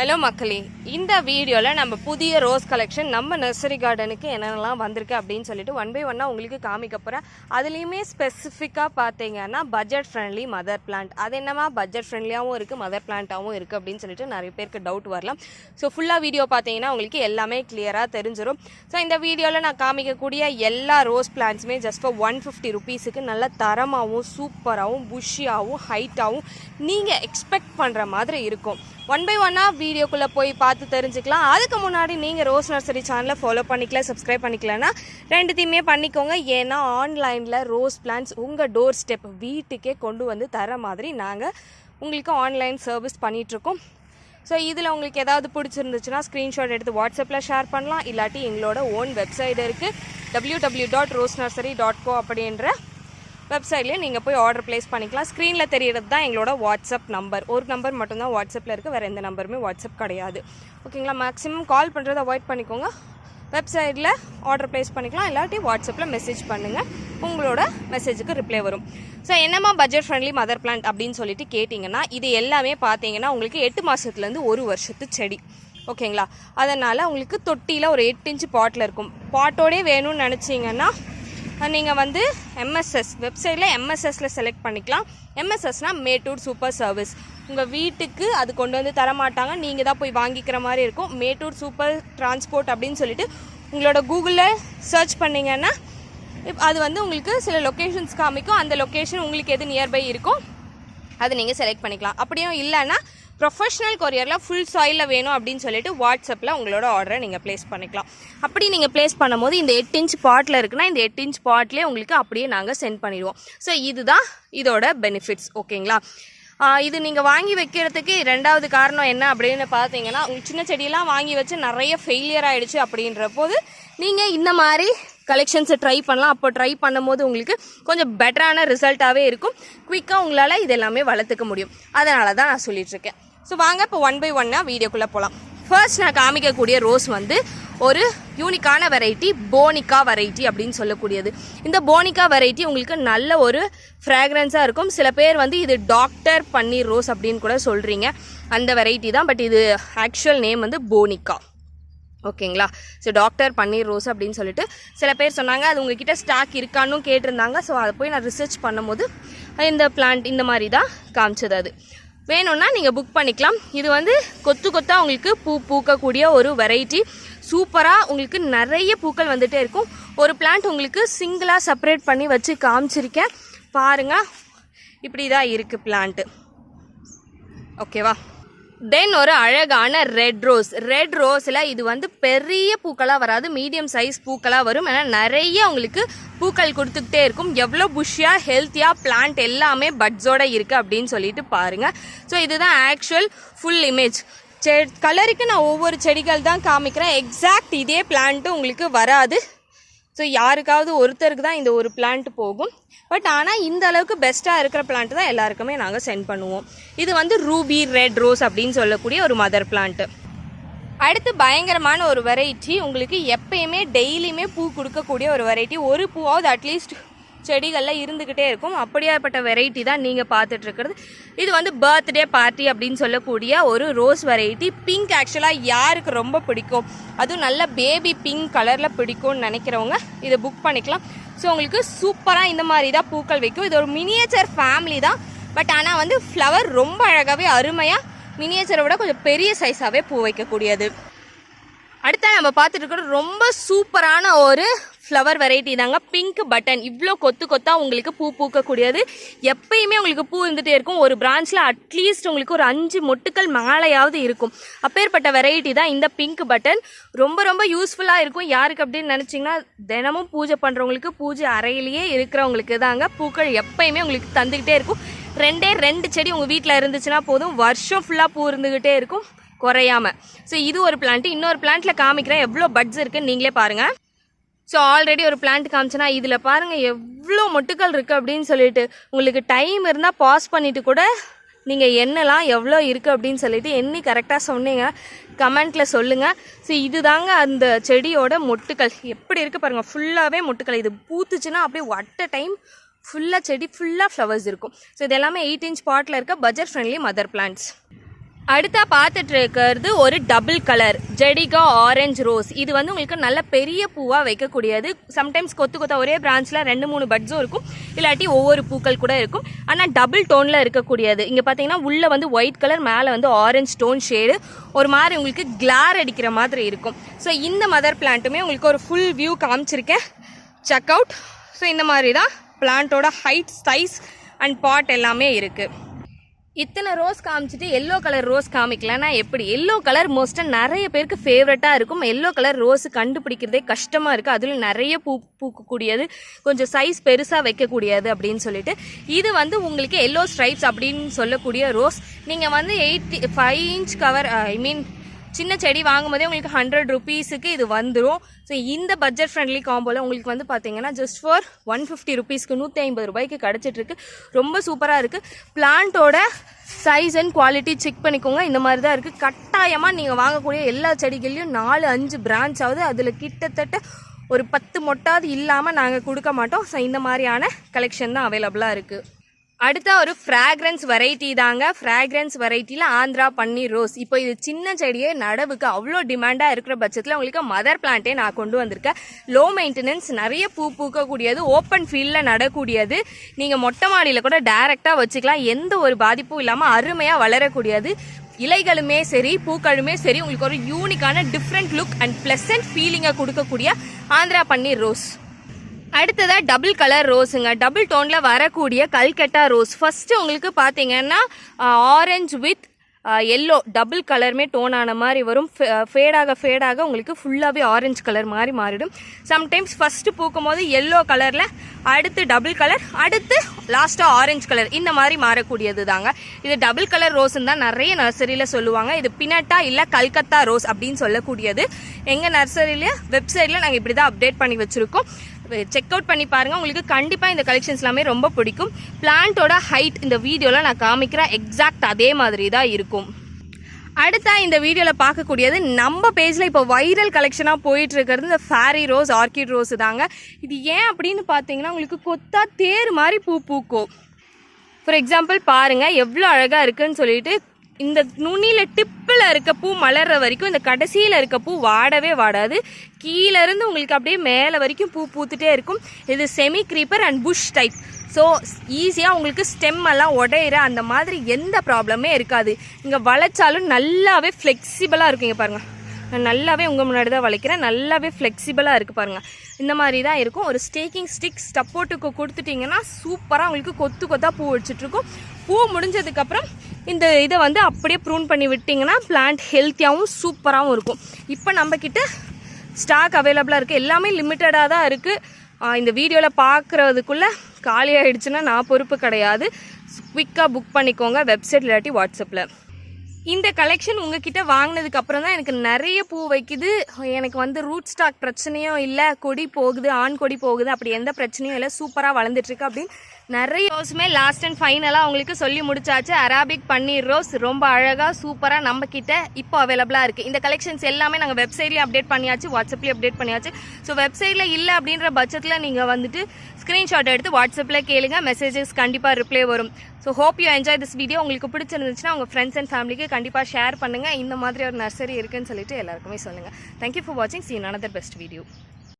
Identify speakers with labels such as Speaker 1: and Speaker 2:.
Speaker 1: Hello மக்களே. இந்த வீடியோவில் நம்ம புதிய ரோஸ் கலெக்ஷன் நம்ம நர்சரி கார்டனுக்கு என்னென்னலாம் வந்திருக்கு அப்படின்னு சொல்லிட்டு ஒன் பை ஒன்னாக உங்களுக்கு காமிக்க போகிறேன் அதுலேயுமே ஸ்பெசிஃபிக்காக பார்த்தீங்கன்னா பட்ஜெட் ஃப்ரெண்ட்லி மதர் பிளான்ட் அது என்னமா பட்ஜெட் ஃப்ரெண்ட்லியாகவும் இருக்குது மதர் பிளான்ட்டாகவும் இருக்குது அப்படின்னு சொல்லிட்டு நிறைய பேருக்கு டவுட் வரலாம். ஸோ ஃபுல்லாக வீடியோ பார்த்தீங்கன்னா உங்களுக்கு எல்லாமே கிளியராக தெரிஞ்சிடும் ஸோ இந்த வீடியோவில் நான் காமிக்கக்கூடிய எல்லா ரோஸ் பிளான்ட்ஸுமே ஜஸ்ட் ஃபார் ஒன் ஃபிஃப்டி ருபீஸுக்கு நல்ல தரமாகவும் சூப்பராகவும் புஷியாகவும் ஹைட்டாகவும் நீங்கள் எக்ஸ்பெக்ட் பண்ணுற மாதிரி இருக்கும். ஒன் பை ஒன்னாக வீடியோக்குள்ளே போய் பார்த்து தெரிஞ்சுக்கலாம். அதுக்கு முன்னாடி நீங்கள் ரோஸ் நர்சரி சேனலை ஃபாலோ பண்ணிக்கல சப்ஸ்கிரைப் பண்ணிக்கலன்னா ரெண்டுத்தையுமே பண்ணிக்கோங்க. ஏன்னா ஆன்லைனில் ரோஸ் பிளான்ஸ் உங்கள் டோர் ஸ்டெப் வீட்டுக்கே கொண்டு வந்து தர மாதிரி நாங்கள் உங்களுக்கு ஆன்லைன் சர்வீஸ் பண்ணிகிட்ருக்கோம் ஸோ இதில் உங்களுக்கு ஏதாவது பிடிச்சிருந்துச்சுன்னா ஸ்க்ரீன்ஷாட் எடுத்து வாட்ஸ்அப்பில் ஷேர் பண்ணலாம். இல்லாட்டி எங்களோட ஓன் வெப்சைட் இருக்குது W W dot rose nursery dot co அப்படின்ற வெப்சைட்லேயே நீங்கள் போய் ஆர்டர் ப்ளேஸ் பண்ணிக்கலாம். ஸ்க்ரீனில் தெரியறது தான் எங்களோட வாட்ஸ்அப் நம்பர் ஒரு நம்பர் மட்டும்தான் வாட்ஸ்அப்பில் இருக்குது வேறு எந்த நம்பருமே வாட்ஸ்அப் கிடையாது. ஓகேங்களா மேக்ஸிமம் கால் பண்ணுறதை அவாய்ட் பண்ணிக்கோங்க. வெப்சைட்டில் ஆர்டர் ப்ளேஸ் பண்ணிக்கலாம். இல்லாட்டி வாட்ஸ்அப்பில் மெசேஜ் பண்ணுங்கள் உங்களோட மெசேஜுக்கு ரிப்ளை வரும். ஸோ என்னம்மா பட்ஜெட் ஃப்ரெண்ட்லி மதர் பிளான்ட் அப்படின்னு சொல்லிட்டு கேட்டிங்கன்னா இது எல்லாமே பார்த்தீங்கன்னா உங்களுக்கு எட்டு மாதத்துலேருந்து ஒரு வருஷத்து செடி. ஓகேங்களா அதனால் உங்களுக்கு தொட்டியில் ஒரு எட்டு இன்ச்சு பாட்டில் இருக்கும். பாட்டோடே வேணும்னு நினச்சிங்கன்னா நீங்கள் வந்து எம்எஸ்எஸ் வெப்சைட்டில் எம்எஸ்எஸில் செலக்ட் பண்ணிக்கலாம். எம்எஸ்எஸ்னால் மேட்டூர் சூப்பர் சர்வீஸ் உங்கள் வீட்டுக்கு அது கொண்டு வந்து தர மாட்டாங்க. நீங்கள் தான் போய் வாங்கிக்கிற மாதிரி இருக்கும். மேட்டூர் சூப்பர் டிரான்ஸ்போர்ட் அப்படின்னு சொல்லிட்டு உங்களோட கூகுளில் சர்ச் பண்ணிங்கன்னா இப் அது வந்து உங்களுக்கு சில லொக்கேஷன்ஸ் காமிக்கும். அந்த லொக்கேஷன் உங்களுக்கு எது நியர்பை இருக்கோ அதை நீங்கள் செலக்ட் பண்ணிக்கலாம். அப்படியும் இல்லைன்னா ப்ரொஃபஷனல் கொரியரில் ஃபுல் சாயிலில் வேணும் அப்படின்னு சொல்லிட்டு வாட்ஸ்அப்பில் உங்களோட ஆர்டரை நீங்கள் ப்ளேஸ் பண்ணிக்கலாம். அப்படி நீங்கள் ப்ளேஸ் பண்ணும்போது இந்த எட்டு இன்ச் பாட்டில் இருக்குன்னா இந்த எட்டு இன்ச் பாட்லேயே உங்களுக்கு அப்படியே நாங்கள் சென்ட் பண்ணிடுவோம். ஸோ இதுதான் இதோட பெனிஃபிட்ஸ் ஓகேங்களா? இது நீங்கள் வாங்கி வைக்கிறதுக்கு ரெண்டாவது காரணம் என்ன அப்படின்னு பார்த்தீங்கன்னா உங்களுக்கு சின்ன செடியெல்லாம் வாங்கி வச்சு நிறைய ஃபெயிலியர் ஆகிடுச்சு அப்படின்ற போது நீங்கள் இந்த மாதிரி கலெக்ஷன்ஸை ட்ரை பண்ணலாம். அப்போ ட்ரை பண்ணும்போது உங்களுக்கு கொஞ்சம் பெட்டரான ரிசல்ட்டாகவே இருக்கும். குயிக்காக உங்களால் இது எல்லாமே வளர்த்துக்க முடியும். அதனால தான் நான் சொல்லிகிட்ருக்கேன் இருக்கேன். ஸோ வாங்க இப்போ ஒன் பை ஒன்னாக வீடியோக்குள்ளே போகலாம் ஃபர்ஸ்ட் நான் காமிக்கக்கூடிய ரோஸ் வந்து ஒரு யூனிக்கான வெரைட்டி போனிக்கா வெரைட்டி அப்படின்னு சொல்லக்கூடியது. இந்த போனிக்கா வெரைட்டி உங்களுக்கு நல்ல ஒரு ஃப்ராக்ரன்ஸாக இருக்கும். சில பேர் வந்து இது டாக்டர் பன்னீர் ரோஸ் அப்படின்னு கூட சொல்கிறீங்க அந்த வெரைட்டி தான். பட் இது ஆக்சுவல் நேம் வந்து போனிக்கா ஓகேங்களா? ஸோ டாக்டர் பன்னீர் ரோஸ் அப்படின்னு சொல்லிட்டு சில பேர் சொன்னாங்க அது உங்ககிட்ட ஸ்டாக் இருக்கான்னு கேட்டிருந்தாங்க. ஸோ அதை போய் நான் ரிசர்ச் பண்ணும்போது இந்த பிளான்ட் இந்த மாதிரி தான் காமிச்சது அது. வேணும்னா நீங்கள் புக் பண்ணிக்கலாம். இது வந்து கொத்து கொத்தாக உங்களுக்கு பூ பூக்கக்கூடிய ஒரு வெரைட்டி சூப்பராக உங்களுக்கு நிறைய பூக்கள் வந்துகிட்டே இருக்கும். ஒரு பிளான்ட் உங்களுக்கு சிங்கிளாக செப்பரேட் பண்ணி வச்சு காமிச்சிருக்கேன். பாருங்கள் இப்படி தான் இருக்குது பிளான்ட்டு ஓகேவா தென் ஒரு அழகான ரெட் ரோஸ் ரெட் ரோஸில் இது வந்து பெரிய பூக்களாக வராது. மீடியம் சைஸ் பூக்களாக வரும். ஏன்னா நிறைய உங்களுக்கு பூக்கள் கொடுத்துக்கிட்டே இருக்கும். எவ்வளோ புஷ்ஷியாக ஹெல்த்தியாக பிளான்ட் எல்லாமே பட்ஸோட இருக்குது அப்படின்னு சொல்லிட்டு பாருங்கள் ஸோ இதுதான் ஆக்சுவல் ஃபுல் இமேஜ் செ கலருக்கு நான் ஒவ்வொரு செடிகள் தான் காமிக்கிறேன். எக்ஸாக்ட் இதே பிளான்ட்டு உங்களுக்கு வராது. ஸோ யாருக்காவது ஒருத்தருக்கு தான் இந்த ஒரு பிளான்ட் போகும். பட் ஆனால் இந்த அளவுக்கு பெஸ்ட்டாக இருக்கிற பிளான்ட் தான் எல்லாருக்குமே நாங்கள் சென்ட் பண்ணுவோம். இது வந்து ரூபி ரெட் ரோஸ் அப்படின்னு சொல்லக்கூடிய ஒரு மதர் பிளான்ட்டு அடுத்து பயங்கரமான ஒரு வெரைட்டி உங்களுக்கு எப்பயுமே டெய்லியுமே பூ கொடுக்கக்கூடிய ஒரு வெரைட்டி ஒரு பூவாவது அட்லீஸ்ட் செடிகளில் இருந்துக்கிட்டே இருக்கும். அப்படியாப்பட்ட வெரைட்டி தான் நீங்கள் பார்த்துட்டு இருக்கிறது இது வந்து பர்த்டே பார்ட்டி அப்படின்னு சொல்லக்கூடிய ஒரு ரோஸ் வெரைட்டி பிங்க் ஆக்சுவலாக யாருக்கு ரொம்ப பிடிக்கும்? அதுவும் நல்ல பேபி பிங்க் கலரில் பிடிக்கும்னு நினைக்கிறவங்க இதை புக் பண்ணிக்கலாம். ஸோ உங்களுக்கு சூப்பராக இந்த மாதிரி தான் பூக்கள் வைக்கும். இது ஒரு மினியேச்சர் ஃபேமிலி தான். பட் ஆனால் வந்து ஃப்ளவர் ரொம்ப அழகாகவே அருமையாக மினியேச்சரை விட கொஞ்சம் பெரிய சைஸாகவே பூ வைக்கக்கூடியது. அடுத்த நம்ம பார்த்துட்டு இருக்கிறது ரொம்ப சூப்பரான ஒரு ஃப்ளவர் வெரைட்டி தாங்க. பிங்க் பட்டன் இவ்வளோ கொத்து கொத்தா உங்களுக்கு பூ பூக்கக்கூடியது. எப்பயுமே உங்களுக்கு பூ இருந்துகிட்டே இருக்கும். ஒரு பிரான்ச்சில் அட்லீஸ்ட் உங்களுக்கு ஒரு அஞ்சு மொட்டுக்கள் மேலையாவது இருக்கும். அப்பேற்பட்ட வெரைட்டி தான் இந்த பிங்க் பட்டன் ரொம்ப ரொம்ப யூஸ்ஃபுல்லாக இருக்கும். யாருக்கு அப்படின்னு நினச்சிங்கன்னா தினமும் பூஜை பண்ணுறவங்களுக்கு பூஜை அறையிலேயே இருக்கிறவங்களுக்கு தாங்க பூக்கள் எப்பயுமே உங்களுக்கு தந்துக்கிட்டே இருக்கும். ரெண்டே ரெண்டு செடி உங்கள் வீட்டில் இருந்துச்சுன்னா போதும். வருஷம் ஃபுல்லாக பூ இருந்துக்கிட்டே இருக்கும். குறையாம. ஸோ இது ஒரு பிளான்ட் இன்னொரு பிளான்ட்ல காமிக்கிறேன். எவ்வளோ பட்ஸ் இருக்குன்னு நீங்களே பாருங்க. ஸோ ஆல்ரெடி ஒரு பிளான்ட் காமிச்சேன்னா இதில் பாருங்கள் எவ்வளோ மொட்டுக்கள் இருக்குது அப்படின்னு சொல்லிட்டு உங்களுக்கு டைம் இருந்தால் பாஸ் பண்ணிவிட்டு கூட நீங்கள் என்னெல்லாம் எவ்வளோ இருக்குது அப்படின்னு சொல்லிட்டு எண்ணி கரெக்டாக சொன்னீங்க கமெண்ட்டில் சொல்லுங்கள் ஸோ இதுதாங்க அந்த செடியோட மொட்டுக்கள். எப்படி இருக்குது பாருங்கள் ஃபுல்லாகவே மொட்டுக்கள். இது பூத்துச்சுன்னா அப்படியே ஒட்ட டைம் ஃபுல்லாக செடி ஃபுல்லாக ஃப்ளவர்ஸ் இருக்கும். ஸோ இது எல்லாமே எயிட் இன்ச் பாட்டில் இருக்க பட்ஜெட் ஃப்ரெண்ட்லி மதர் பிளான்ட்ஸ் அடுத்தா பார்த்துட்டு இருக்கிறது ஒரு டபுள் கலர் ஜெடிகா ஆரஞ்சு ரோஸ் இது வந்து உங்களுக்கு நல்ல பெரிய பூவாக வைக்கக்கூடியது. சம்டைம்ஸ் கொத்து கொத்த ஒரே பிரான்ச்சில் ரெண்டு மூணு பட்ஸும் இருக்கும். இல்லாட்டி ஒவ்வொரு பூக்கள் கூட இருக்கும். ஆனால் டபுள் டோனில் இருக்கக்கூடியது. இங்கே பார்த்தீங்கன்னா உள்ளே வந்து ஒயிட் கலர் மேலே வந்து ஆரஞ்சு டோன் ஷேடு ஒரு மாதிரி உங்களுக்கு கிளார் அடிக்கிற மாதிரி இருக்கும். ஸோ இந்த மதர் பிளான்ட்டுமே உங்களுக்கு ஒரு ஃபுல் வியூ காமிச்சிருக்கேன். செக் அவுட் ஸோ இந்த மாதிரி தான் பிளான்ட்டோட ஹைட் சைஸ் அண்ட் பாட் எல்லாமே இருக்குது இத்தனை ரோஸ் காமிச்சிட்டு எல்லோ கலர் ரோஸ் காமிக்கலன்னா எப்படி? எல்லோ கலர் மோஸ்ட்டாக நிறைய பேருக்கு ஃபேவரட்டாக இருக்கும். எல்லோ கலர் ரோஸ் கண்டுபிடிக்கிறதே கஷ்டமாக இருக்குது அதில் நிறைய பூ பூக்கக்கூடியது கொஞ்சம் சைஸ் பெருசாக வைக்கக்கூடியது அப்படின்னு சொல்லிட்டு இது வந்து உங்களுக்கு எல்லோ ஸ்ட்ரைப்ஸ் அப்படின்னு சொல்லக்கூடிய ரோஸ் நீங்கள் வந்து eight five inch cover I mean சின்ன செடி வாங்கும்போதே உங்களுக்கு ஹண்ட்ரட் ருபீஸுக்கு இது வந்துடும் ஸோ இந்த பட்ஜெட் ஃப்ரெண்ட்லி காம்போவில் உங்களுக்கு வந்து பார்த்தீங்கன்னா ஜஸ்ட் ஃபார் ஒன் ஃபிஃப்டி ருபீஸ்க்கு நூற்றி ஐம்பது ரூபாய்க்கு கிடச்சிட்ருக்கு. ரொம்ப சூப்பராக இருக்குது பிளான்ட்டோட சைஸ் அண்ட் குவாலிட்டி செக் பண்ணிக்கோங்க. இந்த மாதிரி தான் இருக்குது கட்டாயமாக நீங்கள் வாங்கக்கூடிய எல்லா செடிகள்லையும் நாலு அஞ்சு பிரான்ச் ஆகுது அதில் கிட்டத்தட்ட ஒரு பத்து மொட்டாவது இல்லாமல் நாங்கள் கொடுக்க மாட்டோம். ஸோ இந்த மாதிரியான கலெக்ஷன் தான் அவைலபிளாக இருக்குது அடுத்த ஒரு ஃப்ராக்ரன்ஸ் வெரைட்டி தாங்க. ஃப்ராக்ரன்ஸ் வெரைட்டியில் ஆந்திரா பன்னீர் ரோஸ். இப்போ இது சின்ன செடியே நடவுக்கு அவ்வளோ டிமாண்டாக இருக்கிற பட்சத்தில் உங்களுக்கு மதர் பிளான்ட்டே நான் கொண்டு வந்திருக்கேன். லோ மெயின்டெனன்ஸ் நிறைய பூ பூக்கக்கூடியது ஓப்பன் ஃபீல்டில் நடக்கூடியது நீங்கள் மொட்டை மாடியில் கூட டைரெக்டாக வச்சுக்கலாம். எந்த ஒரு பாதிப்பும் இல்லாமல் அருமையாக வளரக்கூடியது. இலைகளுமே சரி பூக்களுமே சரி உங்களுக்கு ஒரு யூனிக்கான டிஃப்ரெண்ட் லுக் அண்ட் ப்ளசன்ட் ஃபீலிங்கை கொடுக்கக்கூடிய ஆந்திரா பன்னீர் ரோஸ். அடுத்ததாக டபுள் கலர் ரோஸுங்க டபுள் டோனில் வரக்கூடிய கல்கட்டா ரோஸ் ஃபஸ்ட்டு உங்களுக்கு பார்த்தீங்கன்னா ஆரஞ்சு வித் எல்லோ டபுள் கலருமே டோன் ஆன மாதிரி வரும். ஃபேடாக ஃபேடாக உங்களுக்கு ஃபுல்லாகவே ஆரஞ்சு கலர் மாதிரி மாறிடும். சம்டைம்ஸ் ஃபஸ்ட்டு பூக்கும் போது எல்லோ கலரில் அடுத்து டபுள் கலர் அடுத்து லாஸ்ட்டாக ஆரஞ்சு கலர் இந்த மாதிரி மாறக்கூடியது தாங்க. இது டபுள் கலர் ரோஸ்ன்னு தான் நிறைய நர்சரியில் சொல்லுவாங்க. இது பினட்டா இல்லை கல்கத்தா ரோஸ் அப்படின்னு சொல்லக்கூடியது. எங்கள் நர்சரியில் வெப்சைட்டில் நாங்கள் இப்படி தான் அப்டேட் பண்ணி வச்சுருக்கோம். செக் அவுட் பண்ணி பாருங்கள் உங்களுக்கு கண்டிப்பாக இந்த கலெக்ஷன்ஸ் எல்லாமே ரொம்ப பிடிக்கும். பிளான்ட்டோட ஹைட் இந்த வீடியோவில் நான் காமிக்கிறேன் எக்ஸாக்ட் அதே மாதிரி தான் இருக்கும். அடுத்தா இந்த வீடியோவில் பார்க்கக்கூடியது நம்ம பேஜில் இப்போ வைரல் கலெக்ஷனாக போயிட்டு இருக்கிறது இந்த ஃபேரி ரோஸ் ஆர்கிட் ரோஸ் தாங்க. இது ஏன் அப்படின்னு பார்த்தீங்கன்னா உங்களுக்கு கொத்தா தேர் மாதிரி பூ பூக்கும். ஃபார் எக்ஸாம்பிள் பாருங்கள் எவ்வளோ அழகாக இருக்குன்னு சொல்லிட்டு இந்த நுனியில் டிப்பில் இருக்க பூ மலர்ற வரைக்கும் இந்த கடைசியில் இருக்க பூ வாடவே வாடாது. கீழேருந்து உங்களுக்கு அப்படியே மேலே வரைக்கும் பூ பூத்துட்டே இருக்கும். இது semi creeper and bush type so ஈஸியாக உங்களுக்கு ஸ்டெம் எல்லாம் உடையிற அந்த மாதிரி எந்த ப்ராப்ளமே இருக்காது. இங்கே வளைச்சாலும் நல்லாவே ஃப்ளெக்சிபிளாக இருக்குங்க பாருங்கள் நான் நல்லாவே உங்கள் முன்னாடி தான் வளைக்கிறேன். நல்லாவே ஃப்ளெக்சிபிளாக இருக்குது பாருங்கள் இந்த மாதிரி தான் இருக்கும். ஒரு ஸ்டேக்கிங் ஸ்டிக் சப்போர்ட்டுக்கு கொடுத்துட்டிங்கன்னா சூப்பராக உங்களுக்கு கொத்து கொத்தாக பூ வச்சுட்ருக்கும் பூ முடிஞ்சதுக்கப்புறம் இந்த இதை வந்து அப்படியே ப்ரூன் பண்ணி விட்டிங்கன்னா பிளான்ட் ஹெல்த்தியாகவும் சூப்பராகவும் இருக்கும். இப்போ நம்மக்கிட்ட ஸ்டாக் அவைலபிளாக இருக்குது எல்லாமே லிமிட்டடாக தான் இருக்குது இந்த வீடியோவில் பார்க்குறதுக்குள்ளே காலி ஆகிடுச்சுன்னா நான் பொறுப்பு கிடையாது. குவிக்காக புக் பண்ணிக்கோங்க வெப்சைட் இல்லாட்டி வாட்ஸ்அப்பில் இந்த கலெக்ஷன் உங்ககிட்ட வாங்கினதுக்கு அப்புறம் தான் எனக்கு நிறைய பூ வைக்குது. எனக்கு வந்து ரூட் ஸ்டாக் பிரச்சனையும் இல்லை. கொடி போகுது ஆண் கொடி போகுது. அப்படி எந்த பிரச்சனையும் இல்லை. சூப்பராக வளர்ந்துட்டுருக்கு அப்படின்னு நிறைய ரோஸுமே லாஸ்ட் அண்ட் ஃபைனலாக உங்களுக்கு சொல்லி முடிச்சாச்சு. அராபிக் பன்னீர் ரோஸ் ரொம்ப அழகாக சூப்பராக நம்ம கிட்ட இப்போ அவைலபிளாக இருக்குது இந்த கலெக்ஷன்ஸ் எல்லாமே நாங்கள் வெப்சைட்லேயும் அப்டேட் பண்ணியாச்சு வாட்ஸ்அப்லேயும் அப்டேட் பண்ணியாச்சு. ஸோ வெப்சைட்டில் இல்லை அப்படின்ற பட்சத்தில் நீங்கள் வந்துட்டு ஸ்க்ரீன்ஷாட் எடுத்து வாட்ஸ்அப்பில் கேளுங்க. மெசேஜஸ் கண்டிப்பாக ரிப்ளை வரும். So hope you enjoy this video உங்களுக்கு பிடிச்சிருந்துச்சுன்னா உங்கள் ஃப்ரெண்ட்ஸ் அண்ட் ஃபேமிலிக்கு கண்டிப்பாக ஷேர் பண்ணுங்கள் இந்த மாதிரி ஒரு நர்சரி இருக்குன்னு சொல்லிட்டு எல்லாருக்குமே சொல்லுங்கள் தேங்க்யூ ஃபார் வாட்சிங் see in another best video